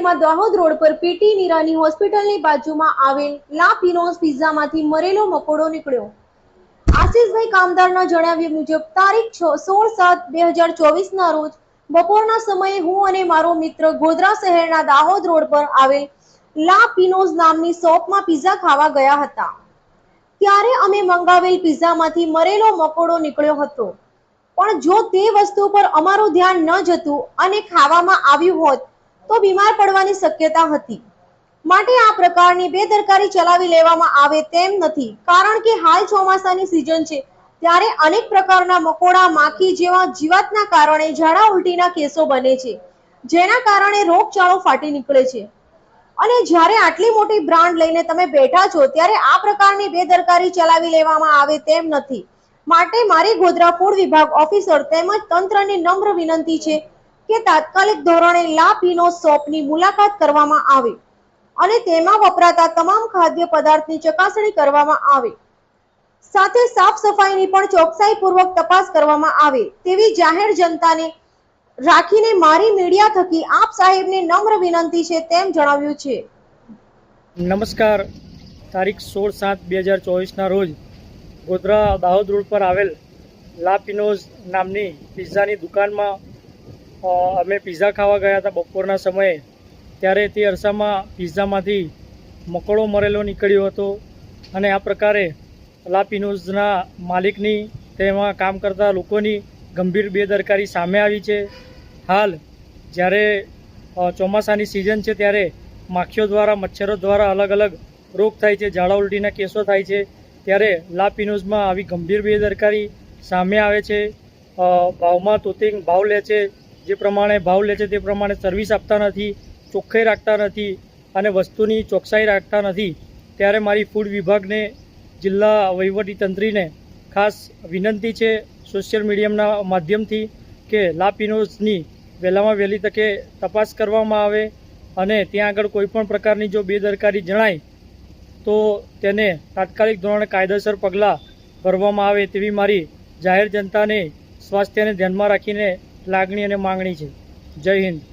શહેરમાં દાહોદ રોડ પર પીટી નિરાની હોસ્પિટલની બાજુમાં આવેલ લા પિઝામાંથી મરેલો મકોડો નીકળ્યો. આશીષભાઈ કામદારના જણાવ્યા મુજબ, તારીખ છ સોળ સાત બે હજાર ચોવીસના રોજ બપોરના સમયે હું અને મારો મિત્ર ગોધરા શહેરના દાહોદ રોડ પર આવેલ લા પિનોઝ નામની શોપમાં પિઝા ખાવા ગયા હતા. ત્યારે અમે મંગાવેલ પિઝામાંથી મરેલો મકોડો નીકળ્યો હતો. પણ જો તે વસ્તુ પર અમારું ધ્યાન ન જતું અને ખાવામાં આવ્યું હોત તો બીમાર પડવાની શક્યતા હતી. માટે આ પ્રકારની બેદરકારી ચલાવી લેવામાં આવે તેમ નથી. કારણ કે હાલ ચોમાસાની સિઝન છે, ત્યારે અનેક પ્રકારના મકોડા, માખી જેવા જીવાતના કારણે ઝાડા ઉલટીના કેસો બને છે, જેના કારણે રોગચાળો ફાટી નીકળે છે. અને જ્યારે આટલી મોટી બ્રાન્ડ લઈને તમે બેઠા છો, ત્યારે આ પ્રકારની બેદરકારી ચલાવી લેવામાં આવે તેમ નથી. માટે મારી ગોધરા ફૂડ વિભાગ ઓફિસર તેમજ તંત્રની નમ્ર વિનંતી છે કે તાત્કાલિક ધોરણે લા પીનો શોપની મુલાકાત કરવામાં આવે અને તેમાં વપરાતા તમામ ખાદ્ય પદાર્થની ચકાસણી કરવામાં આવે. સાથે સાફ સફાઈની પણ ચોકસાઈપૂર્વક તપાસ કરવામાં આવે. તેવી જાહેર જનતાને રાખીને મારી મીડિયા થકી આપ સાહેબને નમ્ર વિનંતી છે તેમ જણાવ્યું છે. નમસ્કાર. તારીખ સોળ સાત બે હજાર ચોવીસના રોજ ગોધરા દાહોદ રોડ પર આવેલ લા પિનોઝ નામની પિઝાની દુકાનમાં અમે પિઝા ખાવા ગયા હતા બપોરના સમયે. ત્યારે તે અરસામાં પિઝામાંથી મકોડો મરેલો નીકળ્યો હતો અને આ પ્રકારે લાપિનોઝના માલિકની તેમાં કામ કરતા લોકોની ગંભીર બેદરકારી સામે આવી છે. હાલ, જ્યારે ચોમાસાની સિઝન છે ત્યારે માખીઓ દ્વારા, મચ્છરો દ્વારા અલગ અલગ રોગ થાય છે, ઝાડા ઉલટીના કેસો થાય છે, ત્યારે લાપિનોઝમાં આવી ગંભીર બેદરકારી સામે આવે છે. ભાવમાં તોતિંગ ભાવ લે છે. જે પ્રમાણે ભાવ લે છે તે પ્રમાણે સર્વિસ આપતા નથી ચોખ્ખાઈ રાખતા નથી અને વસ્તુની ચોકસાઈ રાખતા નથી, ત્યારે મારી ફૂડ વિભાગને, જિલ્લા વહીવટી તંત્રીને ખાસ વિનંતી છે સોશિયલ મીડિયાના માધ્યમથી કે લાપિનોઝની વહેલામાં વહેલી તકે તપાસ કરવામાં આવે અને ત્યાં આગળ કોઈપણ પ્રકારની જો બેદરકારી જણાય, તો તેને તાત્કાલિક ધોરણે કાયદેસર પગલાં ભરવામાં આવે તેવી મારી જાહેર જનતાને, સ્વાસ્થ્યને ધ્યાનમાં રાખીને લાગણી અને માંગણી છે. જય હિન્દ.